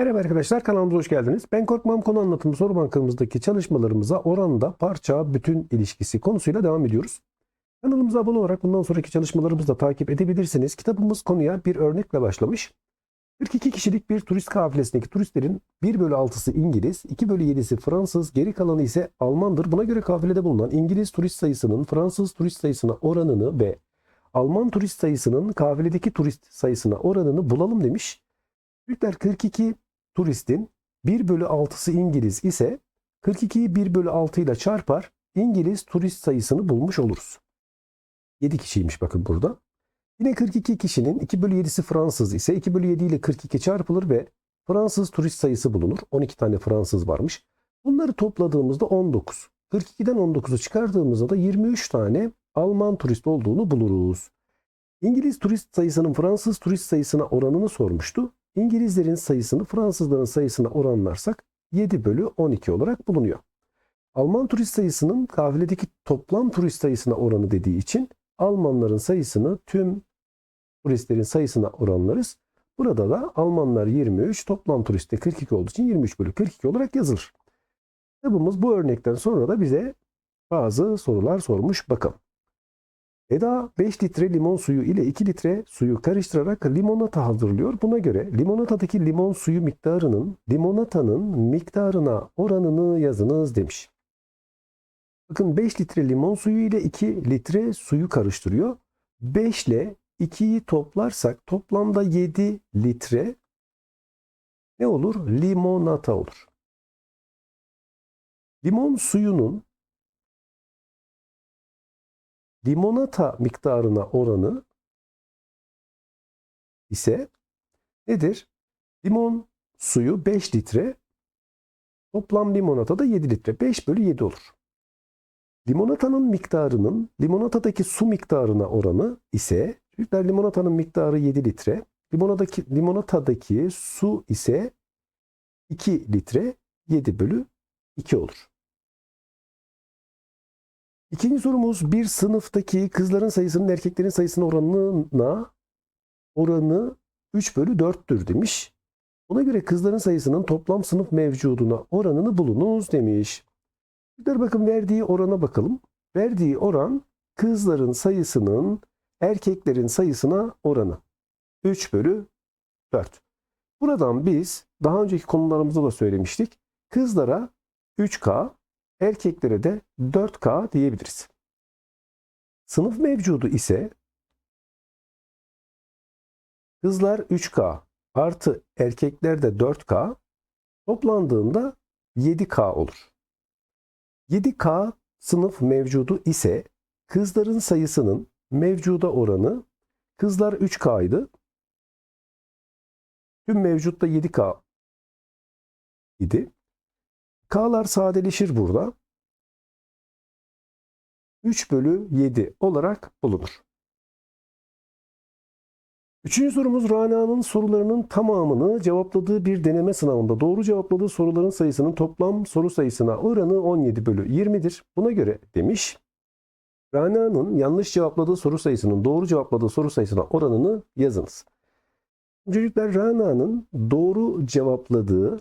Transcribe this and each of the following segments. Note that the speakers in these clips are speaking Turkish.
Merhaba arkadaşlar kanalımıza hoş geldiniz. Ben Korkmam konu anlatımı soru bankamızdaki çalışmalarımıza oranda parça bütün ilişkisi konusuyla devam ediyoruz. Kanalımıza abone olarak bundan sonraki çalışmalarımızı da takip edebilirsiniz. Kitabımız konuya bir örnekle başlamış. 42 kişilik bir turist kafilesindeki turistlerin 1 bölü 6'sı İngiliz, 2 bölü 7'si Fransız, geri kalanı ise Almandır. Buna göre kafilede bulunan İngiliz turist sayısının Fransız turist sayısına oranını ve Alman turist sayısının kafiledeki turist sayısına oranını bulalım demiş. Türkler 42 turistin 1 bölü 6'sı İngiliz ise 42'yi 1 bölü 6 ile çarpar İngiliz turist sayısını bulmuş oluruz. 7 kişiymiş bakın burada. Yine 42 kişinin 2 bölü 7'si Fransız ise 2 bölü 7 ile 42 çarpılır ve Fransız turist sayısı bulunur. 12 tane Fransız varmış. Bunları topladığımızda 19. 42'den 19'u çıkardığımızda da 23 tane Alman turist olduğunu buluruz. İngiliz turist sayısının Fransız turist sayısına oranını sormuştu. İngilizlerin sayısını Fransızların sayısına oranlarsak 7 bölü 12 olarak bulunuyor. Alman turist sayısının kafiledeki toplam turist sayısına oranı dediği için Almanların sayısını tüm turistlerin sayısına oranlarız. Burada da Almanlar 23, toplam turiste 42 olduğu için 23 bölü 42 olarak yazılır. Kitabımız bu örnekten sonra da bize bazı sorular sormuş bakalım. Eda 5 litre limon suyu ile 2 litre suyu karıştırarak limonata hazırlıyor. Buna göre limonatadaki limon suyu miktarının limonatanın miktarına oranını yazınız demiş. Bakın 5 litre limon suyu ile 2 litre suyu karıştırıyor. 5 ile 2'yi toplarsak toplamda 7 litre ne olur? Limonata olur. Limon suyunun limonata miktarına oranı ise nedir? Limon suyu 5 litre, toplam limonata da 7 litre. 5 bölü 7 olur. Limonatanın miktarının limonatadaki su miktarına oranı ise Türkler limonatanın miktarı 7 litre. Limonadaki, limonatadaki su ise 2 litre 7 bölü 2 olur. İkinci sorumuz bir sınıftaki kızların sayısının erkeklerin sayısının oranına oranı 3 bölü 4'tür demiş. Buna göre kızların sayısının toplam sınıf mevcuduna oranını bulunuz demiş. Bir bakın verdiği orana bakalım. Verdiği oran kızların sayısının erkeklerin sayısına oranı. 3 bölü 4. Buradan biz daha önceki konularımızda da söylemiştik. Kızlara 3K, erkeklere de 4K diyebiliriz. Sınıf mevcudu ise kızlar 3K artı erkekler de 4K toplandığında 7K olur. 7K sınıf mevcudu ise kızların sayısının mevcuda oranı kızlar 3K'ydı. Tüm mevcutta 7K idi. K'lar sadeleşir burada. 3 bölü 7 olarak bulunur. Üçüncü sorumuz Rana'nın sorularının tamamını cevapladığı bir deneme sınavında doğru cevapladığı soruların sayısının toplam soru sayısına oranı 17 bölü 20'dir. Buna göre demiş. Rana'nın yanlış cevapladığı soru sayısının doğru cevapladığı soru sayısına oranını yazınız. Çocuklar Rana'nın doğru cevapladığı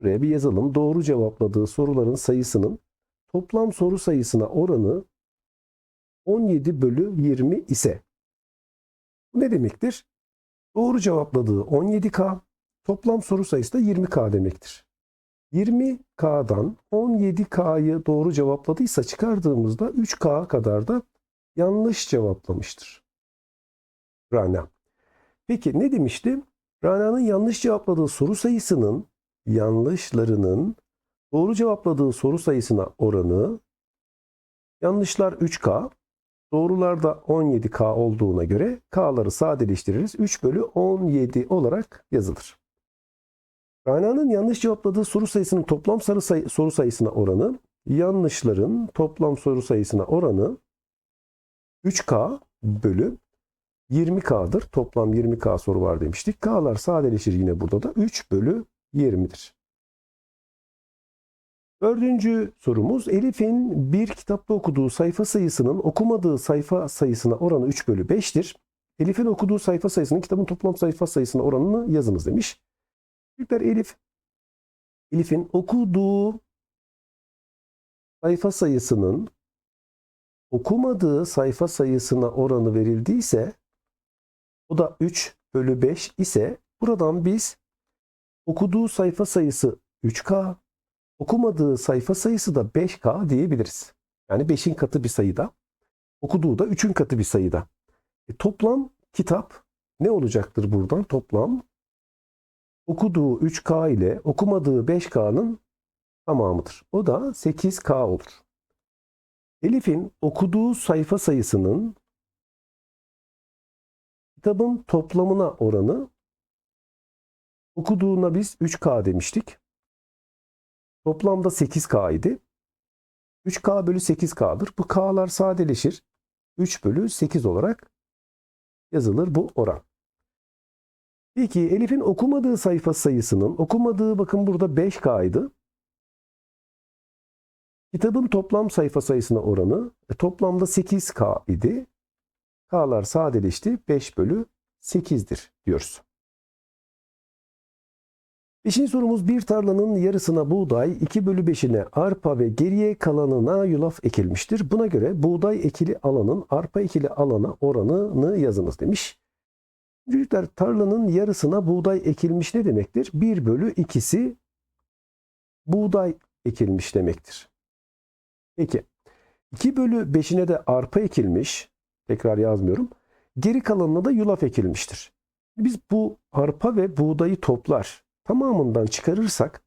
Buraya bir yazalım. Doğru cevapladığı soruların sayısının toplam soru sayısına oranı 17 bölü 20 ise bu ne demektir? Doğru cevapladığı 17K, toplam soru sayısı da 20K demektir. 20K'dan 17K'yı doğru cevapladıysa çıkardığımızda 3K kadar da yanlış cevaplamıştır. Rana. Peki ne demişti? Rana'nın yanlış cevapladığı soru sayısının yanlışlarının doğru cevapladığı soru sayısına oranı yanlışlar 3K, doğrularda 17K olduğuna göre K'ları sadeleştiririz. 3 bölü 17 olarak yazılır. Rana'nın yanlış cevapladığı soru sayısının toplam sayı, soru sayısına oranı yanlışların toplam soru sayısına oranı 3K bölü 20K'dır. Toplam 20K soru var demiştik. K'lar sadeleşir yine burada da 3 bölü 20'dir. Dördüncü sorumuz Elif'in bir kitapta okuduğu sayfa sayısının okumadığı sayfa sayısına oranı 3 bölü 5'tir. Elif'in okuduğu sayfa sayısının kitabın toplam sayfa sayısına oranını yazınız demiş. Çocuklar Elif. Elif'in okuduğu sayfa sayısının okumadığı sayfa sayısına oranı verildiyse o da 3 bölü 5 ise buradan biz okuduğu sayfa sayısı 3K, okumadığı sayfa sayısı da 5K diyebiliriz. Yani 5'in katı bir sayıda. Okuduğu da 3'ün katı bir sayıda. E, toplam kitap ne olacaktır buradan? Toplam okuduğu 3K ile okumadığı 5K'nın tamamıdır. O da 8K olur. Elif'in okuduğu sayfa sayısının kitabın toplamına oranı okuduğuna biz 3K demiştik. Toplamda 8K idi. 3K bölü 8K'dır. Bu K'lar sadeleşir. 3 bölü 8 olarak yazılır bu oran. Peki Elif'in okumadığı sayfa sayısının okumadığı bakın burada 5K'ydı. Kitabın toplam sayfa sayısına oranı e, toplamda 8K idi. K'lar sadeleşti. 5 bölü 8'dir diyoruz. Beşinci sorumuz bir tarlanın yarısına buğday, 2 bölü 5'ine arpa ve geriye kalanına yulaf ekilmiştir. Buna göre buğday ekili alanın arpa ekili alana oranını yazınız demiş. Çocuklar tarlanın yarısına buğday ekilmiş ne demektir? 1 bölü 2'si buğday ekilmiş demektir. Peki 2 bölü 5'ine de arpa ekilmiş. Tekrar yazmıyorum. Geri kalanına da yulaf ekilmiştir. Biz bu arpa ve buğdayı toplar tamamından çıkarırsak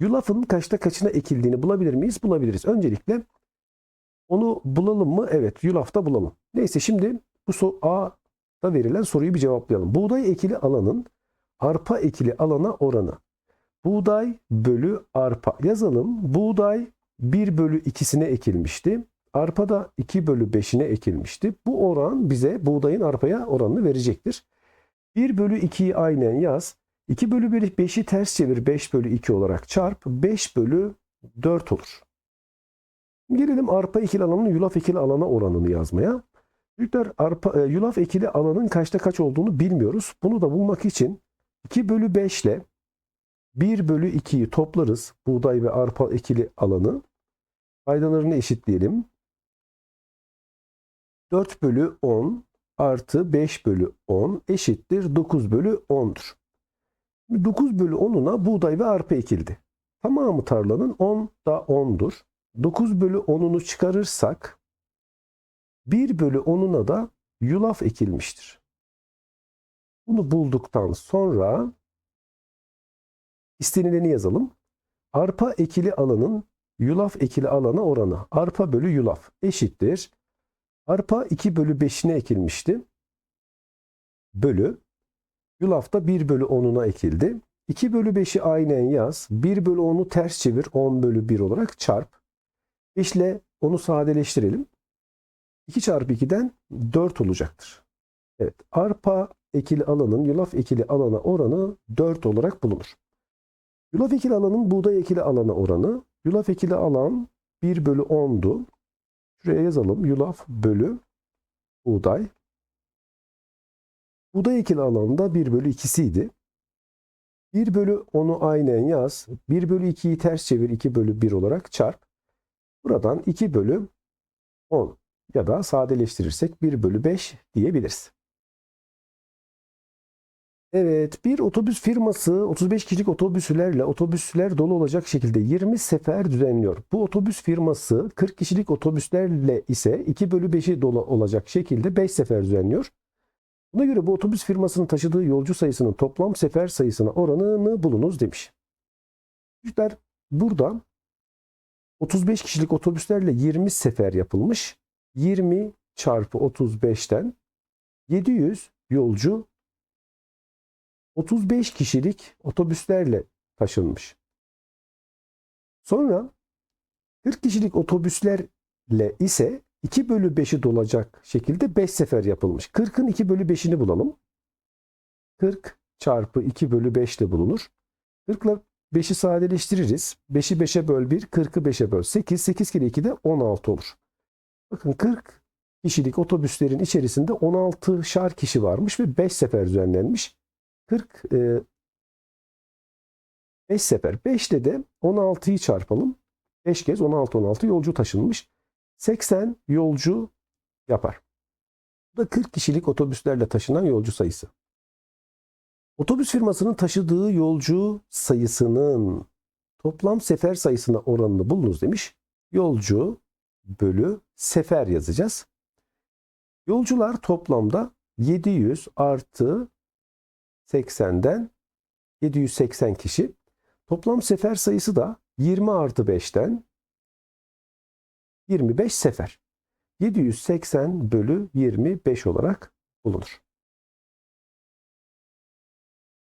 yulafın kaçta kaçına ekildiğini bulabilir miyiz? Bulabiliriz. Öncelikle onu bulalım mı? Evet yulafta bulalım. Neyse şimdi bu so A'da verilen soruyu bir cevaplayalım. Buğday ekili alanın arpa ekili alana oranı. Buğday bölü arpa yazalım. Buğday 1 bölü 2'sine ekilmişti. Arpa da 2 bölü 5'ine ekilmişti. Bu oran bize buğdayın arpaya oranını verecektir. 1 bölü 2'yi aynen yaz. 2 bölü 5'i ters çevir 5 bölü 2 olarak çarp 5 bölü 4 olur. Gelelim arpa ekili alanın yulaf ekili alana oranını yazmaya. Çocuklar arpa, e, yulaf ekili alanın kaçta kaç olduğunu bilmiyoruz. Bunu da bulmak için 2 bölü 5 ile 1 bölü 2'yi toplarız. Buğday ve arpa ekili alanı. Paydalarını eşitleyelim. 4 bölü 10 artı 5 bölü 10 eşittir 9 bölü 10'dur. 9 bölü 10'una buğday ve arpa ekildi. Tamamı tarlanın 10 da 10'dur. 9 bölü 10'unu çıkarırsak 1 bölü 10'una da yulaf ekilmiştir. Bunu bulduktan sonra istenileni yazalım. Arpa ekili alanın yulaf ekili alana oranı. Arpa bölü yulaf eşittir. Arpa 2 bölü 5'ine ekilmişti. Bölü. Yulaf da 1 bölü 10'una ekildi. 2 bölü 5'i aynen yaz. 1 bölü 10'u ters çevir. 10 bölü 1 olarak çarp. 5 ile onu sadeleştirelim. 2 çarpı 2'den 4 olacaktır. Evet. Arpa ekili alanın yulaf ekili alana oranı 4 olarak bulunur. Yulaf ekili alanın buğday ekili alana oranı. Yulaf ekili alan 1 bölü 10'du. Şuraya yazalım. Yulaf bölü buğday. Buğday ekili alanda 1 bölü 2'siydi. 1 bölü 10'u aynen yaz. 1 bölü 2'yi ters çevir 2 bölü 1 olarak çarp. Buradan 2 bölü 10 ya da sadeleştirirsek 1 bölü 5 diyebiliriz. Evet, bir otobüs firması 35 kişilik otobüslerle otobüsler dolu olacak şekilde 20 sefer düzenliyor. Bu otobüs firması 40 kişilik otobüslerle ise 2 bölü 5'i dolu olacak şekilde 5 sefer düzenliyor. Buna göre bu otobüs firmasının taşıdığı yolcu sayısının toplam sefer sayısına oranını bulunuz demiş. Çocuklar burada 35 kişilik otobüslerle 20 sefer yapılmış. 20 çarpı 35'ten 700 yolcu 35 kişilik otobüslerle taşınmış. Sonra 40 kişilik otobüslerle ise 2 bölü 5'i dolacak şekilde 5 sefer yapılmış. 40'ın 2 bölü 5'ini bulalım. 40 çarpı 2 bölü 5 de bulunur. 40 ile 5'i sadeleştiririz. 5'i 5'e böl 1, 40'ı 5'e böl 8. 8 kere 2 de 16 olur. Bakın 40 kişilik otobüslerin içerisinde 16 şar kişi varmış ve 5 sefer düzenlenmiş. 40 e, 5 sefer. 5 ile de 16'yı çarpalım. 5 kez 16 16 yolcu taşınmış. 80 yolcu yapar. Bu da 40 kişilik otobüslerle taşınan yolcu sayısı. Otobüs firmasının taşıdığı yolcu sayısının toplam sefer sayısına oranını bulunuz demiş. Yolcu bölü sefer yazacağız. Yolcular toplamda 700 artı 80'den 780 kişi. Toplam sefer sayısı da 20 artı 5'ten 25 sefer. 780 bölü 25 olarak bulunur.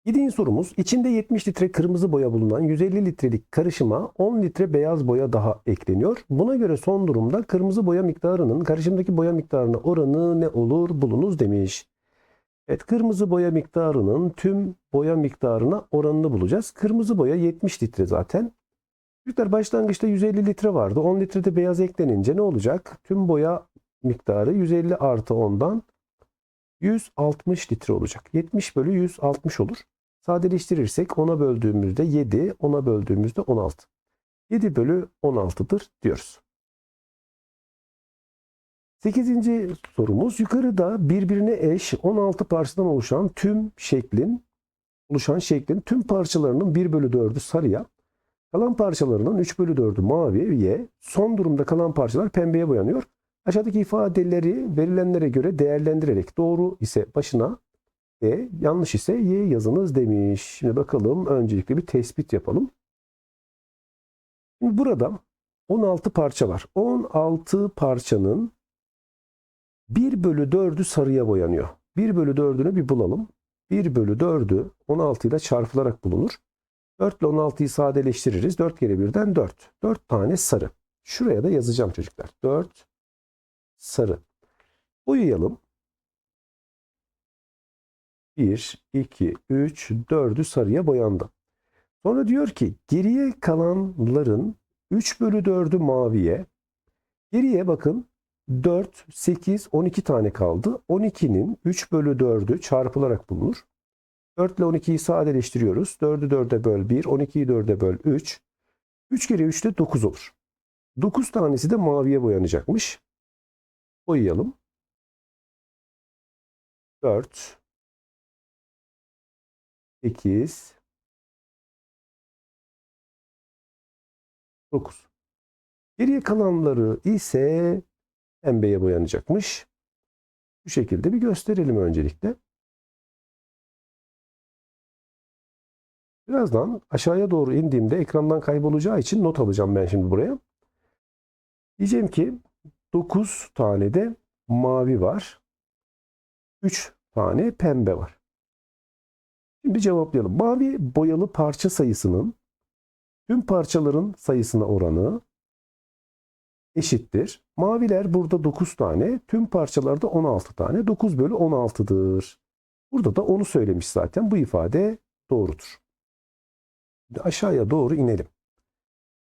Yedinci sorumuz içinde 70 litre kırmızı boya bulunan 150 litrelik karışıma 10 litre beyaz boya daha ekleniyor. Buna göre son durumda kırmızı boya miktarının karışımdaki boya miktarına oranı ne olur bulunuz demiş. Evet kırmızı boya miktarının tüm boya miktarına oranını bulacağız. Kırmızı boya 70 litre zaten. Çocuklar başlangıçta 150 litre vardı. 10 litrede beyaz eklenince ne olacak? Tüm boya miktarı 150 artı 10'dan 160 litre olacak. 70 bölü 160 olur. Sadeleştirirsek 10'a böldüğümüzde 7, 10'a böldüğümüzde 16. 7 bölü 16'dır diyoruz. 8. sorumuz yukarıda birbirine eş 16 parçadan oluşan tüm şeklin oluşan şeklin tüm parçalarının 1 bölü 4'ü sarıya, kalan parçalarının 3 bölü 4'ü maviye, son durumda kalan parçalar pembeye boyanıyor. Aşağıdaki ifadeleri verilenlere göre değerlendirerek doğru ise başına e, yanlış ise y yazınız demiş. Şimdi bakalım öncelikle bir tespit yapalım. Şimdi burada 16 parça var. 16 parçanın 1 bölü 4'ü sarıya boyanıyor. 1 bölü 4'ünü bir bulalım. 1 bölü 4'ü 16 ile çarpılarak bulunur. 4 ile 16'yı sadeleştiririz. 4 kere 1'den 4. 4 tane sarı. Şuraya da yazacağım çocuklar. 4 sarı. Boyayalım. 1, 2, 3, 4'ü sarıya boyandı. Sonra diyor ki geriye kalanların 3 bölü 4'ü maviye. Geriye bakın 4, 8, 12 tane kaldı. 12'nin 3 bölü 4'ü çarpılarak bulunur. 4 ile 12'yi sadeleştiriyoruz. 4'ü 4'e böl 1, 12'yi 4'e böl 3. 3 kere 3 de 9 olur. 9 tanesi de maviye boyanacakmış. Boyayalım. 4, 8, 9. Geriye kalanları ise pembeye boyanacakmış. Bu şekilde bir gösterelim öncelikle. Birazdan aşağıya doğru indiğimde ekrandan kaybolacağı için not alacağım ben şimdi buraya. Diyeceğim ki 9 tane de mavi var. 3 tane pembe var. Şimdi cevaplayalım. Mavi boyalı parça sayısının tüm parçaların sayısına oranı eşittir. Maviler burada 9 tane, tüm parçalarda 16 tane. 9 bölü 16'dır. Burada da onu söylemiş zaten. Bu ifade doğrudur. Aşağıya doğru inelim.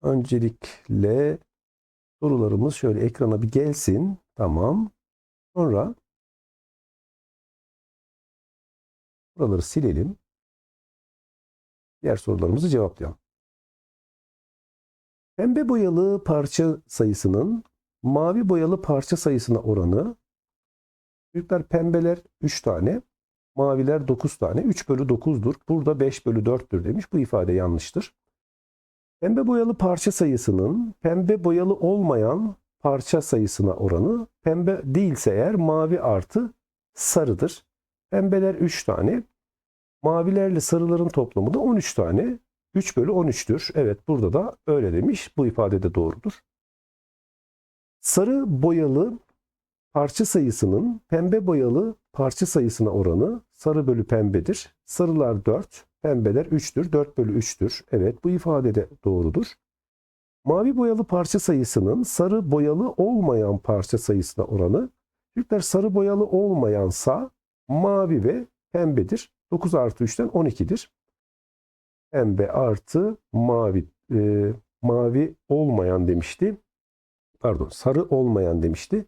Öncelikle sorularımız şöyle ekrana bir gelsin. Tamam. Sonra buraları silelim. Diğer sorularımızı cevaplayalım. Pembe boyalı parça sayısının mavi boyalı parça sayısına oranı Çocuklar pembeler 3 tane, maviler 9 tane. 3 bölü 9'dur. Burada 5 bölü 4'tür demiş. Bu ifade yanlıştır. Pembe boyalı parça sayısının pembe boyalı olmayan parça sayısına oranı pembe değilse eğer mavi artı sarıdır. Pembeler 3 tane. Mavilerle sarıların toplamı da 13 tane. 3 bölü 13'tür. Evet burada da öyle demiş. Bu ifade de doğrudur. Sarı boyalı parça sayısının pembe boyalı parça sayısına oranı sarı bölü pembedir. Sarılar 4, pembeler 3'tür. 4 bölü 3'tür. Evet bu ifade de doğrudur. Mavi boyalı parça sayısının sarı boyalı olmayan parça sayısına oranı Türkler sarı boyalı olmayansa mavi ve pembedir. 9 artı 3'ten 12'dir. Pembe artı mavi e, mavi olmayan demişti. Pardon sarı olmayan demişti.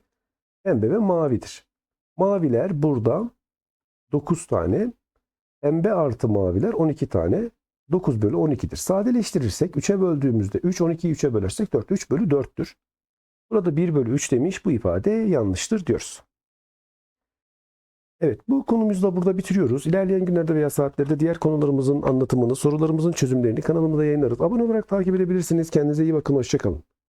Pembe ve mavidir. Maviler burada 9 tane. Pembe artı maviler 12 tane. 9 bölü 12'dir. Sadeleştirirsek 3'e böldüğümüzde 3, 12'yi 3'e bölersek 4. 3 bölü 4'tür. Burada 1 bölü 3 demiş. Bu ifade yanlıştır diyoruz. Evet bu konumuzu da burada bitiriyoruz. İlerleyen günlerde veya saatlerde diğer konularımızın anlatımını, sorularımızın çözümlerini kanalımızda yayınlarız. Abone olarak takip edebilirsiniz. Kendinize iyi bakın. Hoşçakalın.